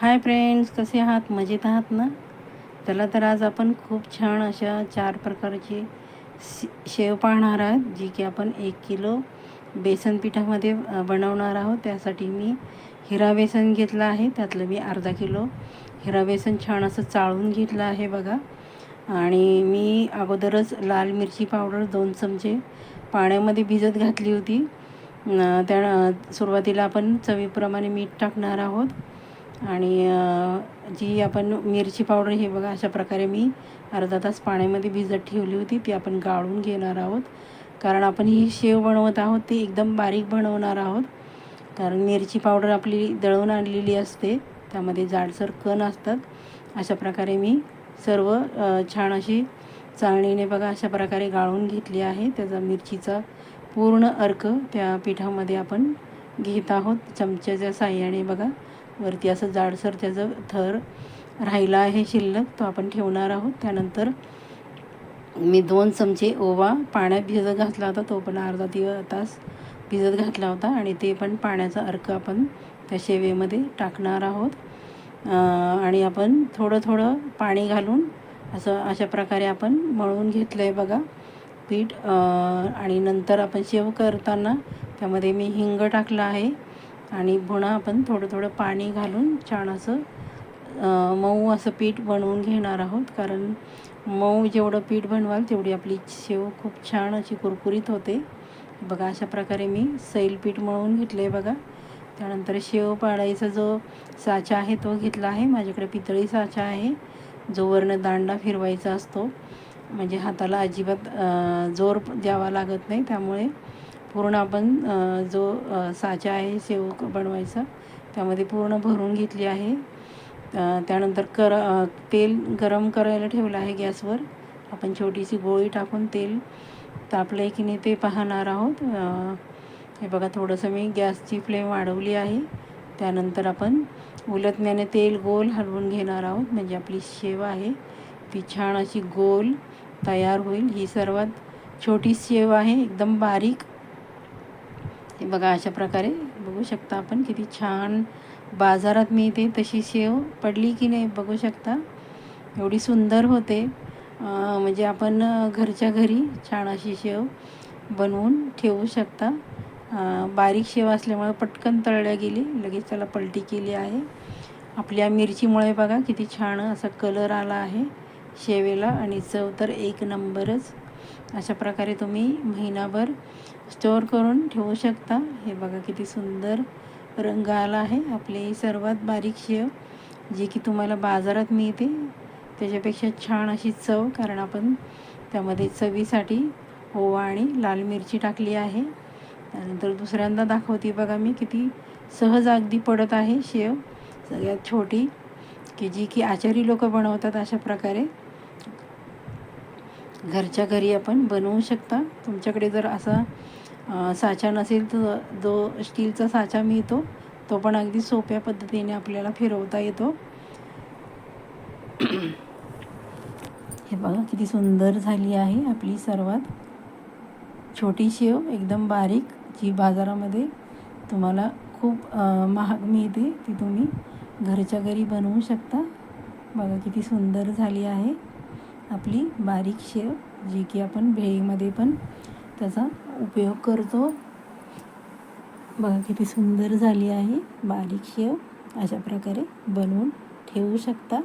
Hi friends कसे आहात? मजेत आहात ना? चला तर आज आपण खूप छान अशा चार प्रकारची शे- शेव पाहणार आहात जी की आपण एक किलो बेसन पिठामध्ये बनवणार आहोत. त्यासाठी मी हिरा बेसन घेतलं आहे. त्यातलं मी अर्धा किलो हिरा बेसन छान असं चाळून घेतलं आहे बघा. आणि मी अगोदरच लाल मिरची पावडर दोन चमचे पाण्यामध्ये भिजत घातली होती. त्या सुरुवातीला आपण चवीप्रमाणे मीठ टाकणार आहोत. आणि जी आपण मिरची पावडर हे बघा अशा प्रकारे मी अर्धा तास पाण्यामध्ये भिजत ठेवली होती ती आपण गाळून घेणार आहोत. कारण आपण ही शेव बनवत आहोत ती एकदम बारीक बनवणार आहोत. कारण मिरची पावडर आपली दळवून आणलेली असते त्यामध्ये जाडसर कण असतात. अशा प्रकारे मी सर्व छान अशी चाळणीने बघा अशा प्रकारे गाळून घेतली आहे. त्याचा मिरचीचा पूर्ण अर्क त्या पिठामध्ये आपण घेत आहोत. चमच्याच्या साह्याने बघा. वरती असं जाडसर त्याचं थर राहिला आहे शिल्लक तो आपण ठेवणार आहोत. त्यानंतर मी दोन चमचे ओवा पाण्यात भिजत घातला होता तो पण अर्धा दिवस तास भिजत घातला होता आणि ते पण पाण्याचा अर्क आपण त्या शेवेमध्ये टाकणार आहोत. आणि आपण थोडं थोडं पाणी घालून असं अशा प्रकारे आपण मळून घेतलं आहे बघा पीठ. आणि नंतर आपण शेव करताना त्यामध्ये मी हिंग टाकलं आहे. आणि पुन्हा आपण थोडं थोडं पाणी घालून छान असं मऊ असं पीठ बनवून घेणार आहोत. कारण मऊ जेवढं पीठ बनवाल तेवढी आपली शेव खूप छान अशी कुरकुरीत होते. बघा अशा प्रकारे मी सैल पीठ मळून घेतलं आहे बघा. त्यानंतर शेव पाडायचा जो साचा आहे तो घेतला आहे. माझ्याकडे पितळी साचा आहे. जो वर्ण दांडा फिरवायचा असतो. म्हणजे हाताला अजिबात जोर द्यावा लागत नाही. त्यामुळे पूर्ण आपण जो साचा आहे शेव बनवायचा त्यामध्ये पूर्ण भरून घेतली आहे. त्यानंतर कर तेल गरम करायला ठेवलं आहे गॅसवर. आपण छोटीशी गोळी टाकून तेल तापलं आहे की नाही ते पाहणार आहोत. हे बघा थोडंसं मी गॅसची फ्लेम वाढवली आहे. त्यानंतर आपण उलटण्याने तेल गोल हलवून घेणार आहोत. म्हणजे आपली शेव आहे ती छान अशी गोल तयार होईल. ही सर्वात छोटी शेव आहे एकदम बारीक हे बघा अशा प्रकारे बघू शकता आपण किती छान बाजारात मिळते तशी शेव पडली की नाही बघू शकता. एवढी सुंदर होते. म्हणजे आपण घरच्या घरी छान अशी शेव बनवून ठेवू शकता. बारीक शेव असल्यामुळे पटकन तळल्या गेली लगेच त्याला पलटी केली आहे. आपल्या मिरचीमुळे बघा किती छान असा कलर आला आहे शेवेला आणि चव तर एक नंबरच. अशा प्रकारे तुम्ही महिनाभर स्टोअर करून ठेवू शकता. हे बघा किती सुंदर रंग आला आहे. आपली सर्वात बारीक शेव जी की तुम्हाला बाजारात मिळते त्याच्यापेक्षा छान अशी चव कारण आपण त्यामध्ये चवीसाठी ओवा आणि लाल मिरची टाकली आहे. त्यानंतर दुसऱ्यांदा दाखवते बघा मी किती सहज अगदी पडत आहे शेव. सगळ्यात छोटी की जी की आचारी लोक बनवतात अशा प्रकारे. घरच्या घरी आपण बनवू शकता. तुमच्याकडे जर असा साचा नसेल तर जो स्टीलचा साचा मिळतो तो पण अगदी सोप्या पद्धतीने आपल्याला फिरवता येतो. हे बघा किती सुंदर झाली आहे आपली सर्वात. छोटी शेव एकदम बारीक जी बाजारामध्ये तुम्हाला खूप महाग मिळते ती तुम्ही घरच्या घरी बनवू शकता. बघा किती सुंदर झाली आहे. आपली बारीक शेव जी की आपण भेळीमध्ये पण त्याचा उपयोग करतो. बघा किती सुंदर झाली आहे बारीक शेव. अशा प्रकारे बनवून ठेवू शकता.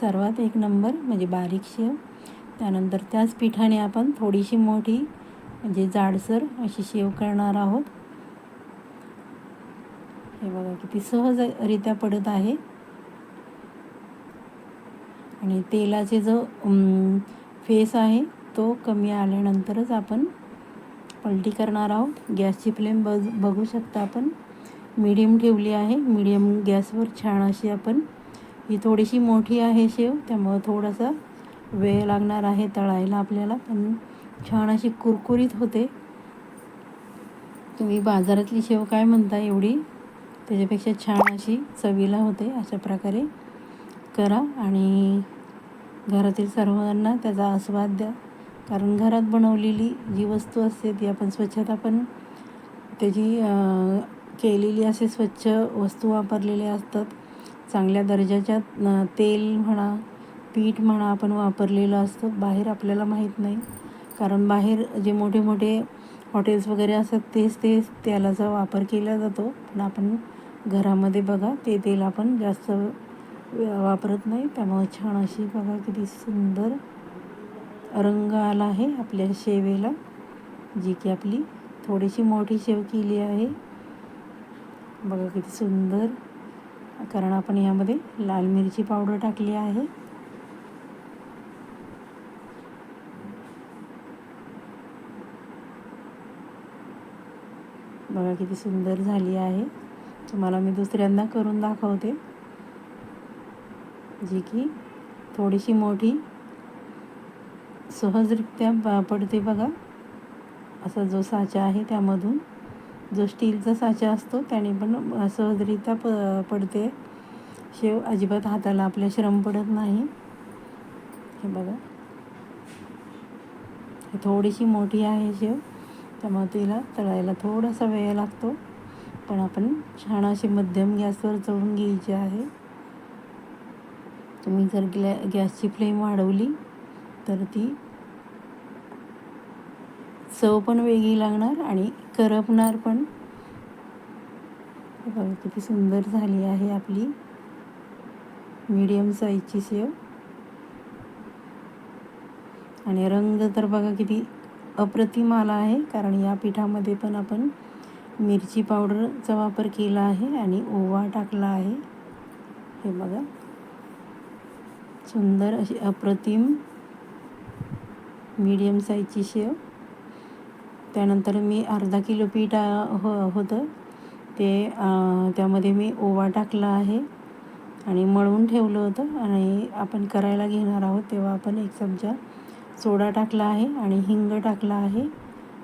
सर्वात एक नंबर म्हणजे बारीक शेव. त्यानंतर त्याच पिठाने आपण थोडीशी मोठी म्हणजे जाडसर अशी शेव करणार आहोत. हे बघा किती सहजरित्या पडत आहे. आणि तेलाचे जो फेस आहे तो कमी आल्यानंतरच आपण पलटी करणार आहोत. गॅसची फ्लेम बघ बघू शकता आपण. मीडियम ठेवली आहे. मीडियम गॅसवर छान अशी आपण ही थोडीशी मोठी आहे शेव त्यामुळं थोडासा वेळ लागणार आहे तळायला आपल्याला. पण छान अशी कुरकुरीत होते. तुम्ही बाजारातली शेव काय म्हणता एवढी? त्याच्यापेक्षा छान अशी चवीला होते अशा प्रकारे. करा आणि घरातील सर्वांना त्याचा आस्वाद द्या. कारण घरात बनवलेली जी वस्तू असते ती आपण स्वच्छता पण त्याची केलेली असे स्वच्छ वस्तू वापरलेल्या असतात. चांगल्या दर्जाच्या तेल म्हणा पीठ म्हणा आपण वापरलेलं असतं. बाहेर आपल्याला माहीत नाही. कारण बाहेर जे मोठे मोठे हॉटेल्स वगैरे असतात तेच तेच तेलाचा वापर केला जातो. पण आपण घरामध्ये बघा ते तेल आपण जास्त वापरत नाही. त्यामुळे छान अशी बघा किती सुंदर रंग आला आहे आपल्या शेवेला जी की आपली थोडीशी मोठी शेव केली आहे. बघा किती सुंदर. कारण आपण यामध्ये लाल मिरची पावडर टाकली आहे. बघा किती सुंदर झाली आहे. तुम्हाला मी दुसऱ्यांदा करून दाखवते. जी की थोडीशी मोठी सहजरित्या पडते बघा. असा जो साचा आहे त्यामधून जो स्टीलचा साचा असतो त्याने पण सहजरित्या प पडते. शेव अजिबात हाताला आपल्या श्रम पडत नाही. हे बघा. हे थोडीशी मोठी आहे शेव. त्यामुळे तिला तळायला थोडासा वेळ लागतो. पण आपण छान अशी मध्यम गॅसवर चढून घ्यायची आहे. तुम्ही जर ग्लॅ गॅसची फ्लेम वाढवली तर ती चव पण वेगळी लागणार आणि करपणार पण. बघा किती सुंदर झाली आहे आपली मीडियम साईजची सेव आणि रंग तर बघा किती अप्रतिम आला आहे कारण या पिठामध्ये पण आपण मिरची पावडरचा वापर केला आहे आणि ओवा टाकला आहे. हे बघा. सुंदर अशी अप्रतिम मीडियम साईजची शेव. त्यानंतर मी अर्धा किलो पीठ हो होतं. ते त्यामध्ये मी ओवा टाकला आहे आणि मळून ठेवलं होतं. आणि आपण करायला घेणार आहोत तेव्हा आपण एक चमचा सोडा टाकला आहे आणि हिंग टाकला आहे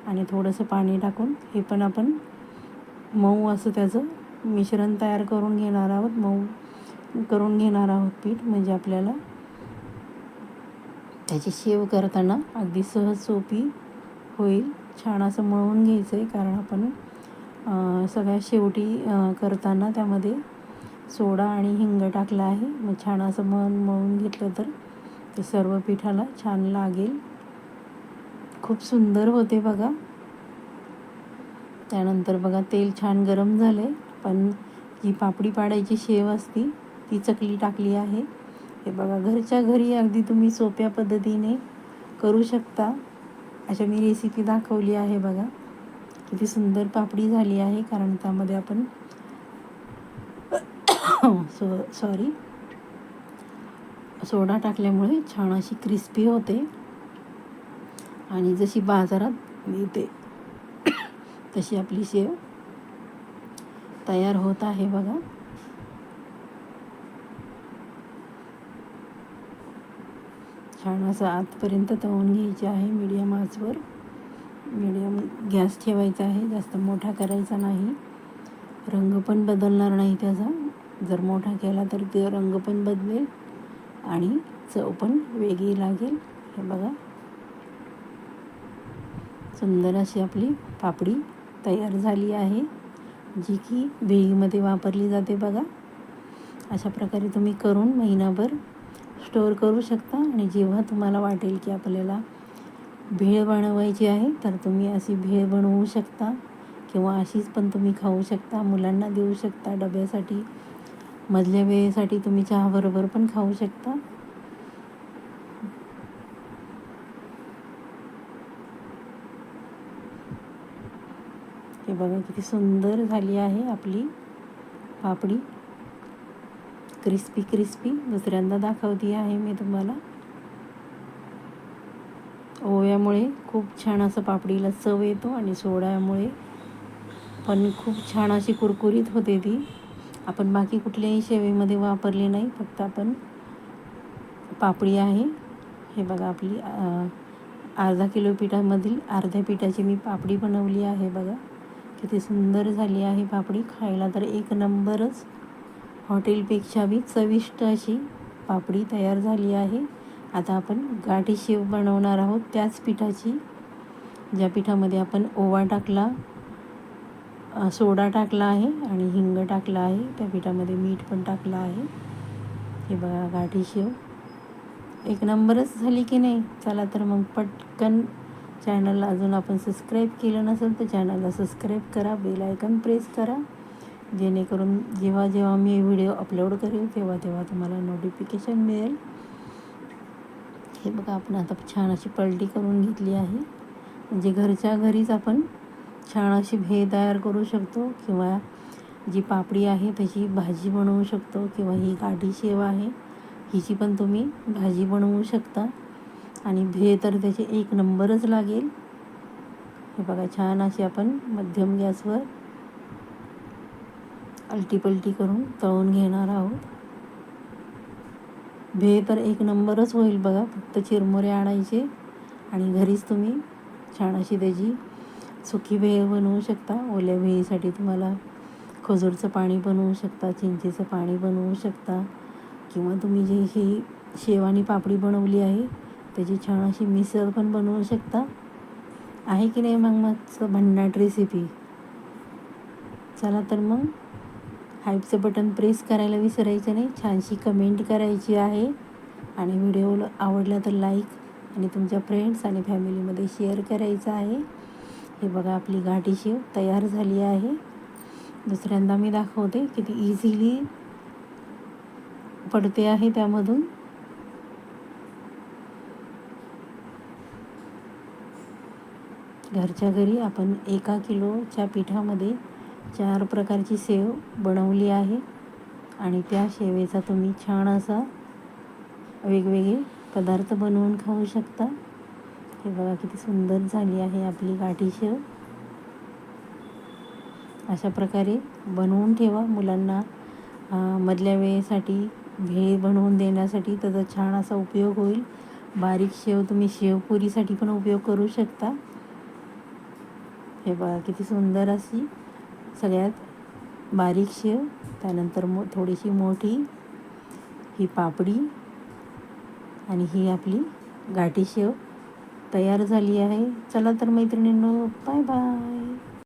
आणि थोडंसं पाणी टाकून. हे पण आपण मऊ असं त्याचं मिश्रण तयार करून घेणार आहोत. मऊ करून घेणार आहोत पीठ. म्हणजे आपल्याला त्याची शेव करताना अगदी सहज सोपी होईल. छान असं मळवून घ्यायचं आहे कारण आपण सगळ्या शेवटी करताना त्यामध्ये सोडा आणि हिंग टाकला आहे. मग छान असं मळून मळून घेतलं तर ते सर्व पिठाला छान लागेल. खूप सुंदर होते बघा. त्यानंतर बघा तेल छान गरम झालं आहे पण जी पापडी पाडायची शेव असती ती चकली टाकली आहे. हे बघा घरच्या घरी अगदी तुम्ही सोप्या पद्धतीने करू शकता. अशा मी रेसिपी दाखवली आहे बघा. किती सुंदर पापडी झाली आहे कारण त्यामध्ये आपण सो सॉरी सोडा टाकल्यामुळे छान अशी क्रिस्पी होते. आणि जशी बाजारात मिळते तशी आपली शेव तयार होत आहे बघा. छान असं आतपर्यंत तळून घ्यायचे आहे. मीडियम आचवर. मीडियम गॅस ठेवायचा आहे. जास्त मोठा करायचा नाही. रंग पण बदलणार नाही त्याचा. जर मोठा केला तर ते रंग पण बदलेल आणि चव पण वेगळी लागेल. हे बघा. सुंदर अशी आपली पापडी तयार झाली आहे. जी की भेळीमध्ये वापरली जाते बघा. अशा प्रकारे तुम्ही करून महिनाभर स्टोअर करू शकता आणि जेव्हा तुम्हाला वाटेल की आपल्याला भेळ बनवायची आहे तर तुम्ही अशी भेळ बनवू शकता किंवा अशीच पण तुम्ही खाऊ शकता. मुलांना देऊ शकता डब्यासाठी मधल्या वेळेसाठी तुम्ही चहाबरोबर पण खाऊ शकता. हे बघा किती सुंदर झाली आहे आपली पापडी. क्रिस्पी क्रिस्पी दुसऱ्यांदा दाखवते आहे मी तुम्हाला. ओव्यामुळे खूप छान असं पापडीला चव येतो आणि सोड्यामुळे पण खूप छान अशी कुरकुरीत होते ती. आपण बाकी कुठल्याही शेवेमध्ये वापरली नाही फक्त आपण पापडी आहे. हे बघा आपली अर्धा किलो पिठामधील अर्ध्या पिठाची मी पापडी बनवली आहे बघा. किती सुंदर झाली आहे पापडी. खायला तर एक नंबरच हॉटेलपेक्षा बी चविष्ट अशी पापडी तयार झाली आहे. आता आपण गाठी शेव बनवणार आहोत. त्याच पिठाची ज्या पिठामध्ये आपण ओवा टाकला सोडा टाकला आहे आणि हिंग टाकला आहे. त्या पिठामध्ये मीठ पण टाकलं आहे. हे बघा गाठी शेव. एक नंबरच झाली की नाही? चला तर मग पटकन चॅनलला अजून आपण सबस्क्राईब केलं नसेल तर चॅनलला सबस्क्राईब करा बेल आयकन प्रेस करा. जेणेकरून जेव्हा जेव्हा मी व्हिडिओ अपलोड करेल तेव्हा तेव्हा तुम्हाला नोटिफिकेशन मिळेल. हे बघा आपण आता छान अशी पलटी करून घेतली आहे. म्हणजे घरच्या घरीच आपण छान अशी भे तयार करू शकतो किंवा जी पापडी आहे त्याची भाजी बनवू शकतो किंवा ही गाठी शेव आहे हिची पण तुम्ही भाजी बनवू शकता. आणि भे तर त्याचे एक नंबरच लागेल. हे बघा छान अशी आपण मध्यम गॅसवर अलटीपलटी करून तळून घेणार आहोत. भेळ तर एक नंबरच होईल बघा फक्त चिरमुरे आणायचे आणि घरीच तुम्ही छान अशी त्याची सुकी भेळ बनवू शकता. ओल्या भेळीसाठी तुम्हाला खजूरचं पाणी बनवू शकता चिंचेचं पाणी बनवू शकता किंवा तुम्ही जी ही शेव आणि पापडी बनवली आहे त्याची छान अशी मिसळ पण बनवू शकता. आहे की नाही मग मागचं भन्नाट रेसिपी चला तर मग हाईपचं बटन प्रेस करायला विसरायचं नाही. छानशी कमेंट करायची आहे. आणि व्हिडिओ आवडला तर लाईक आणि तुमच्या फ्रेंड्स आणि फॅमिलीमध्ये शेअर करायचं आहे. हे बघा आपली गाठी शेव तयार झाली आहे. दुसऱ्यांदा मी दाखवते किती इझिली पडते आहे त्यामधून. घरच्या घरी आपण एका किलोच्या पिठामध्ये चार प्रकारची सेव बनवली आहे आणि त्या शेवेचा तुम्ही छान असा वेगवेगळे पदार्थ बनवून खाऊ शकता. हे बघा किती सुंदर झाली आहे आपली गाठी शेव. अशा प्रकारे बनवून ठेवा मुलांना. मधल्या वेळेसाठी भेळ बनवून देण्यासाठी त्याचा छान असा उपयोग होईल. बारीक शेव तुम्ही शेवपुरीसाठी पण उपयोग करू शकता. हे बघा किती सुंदर अशी सगळ्यात बारीक शेव त्यानंतर मो थोडीशी मोठी ही पापडी आणि ही आपली गाठी शेव तयार झाली आहे. चला तर मैत्रिणींनो बाय बाय.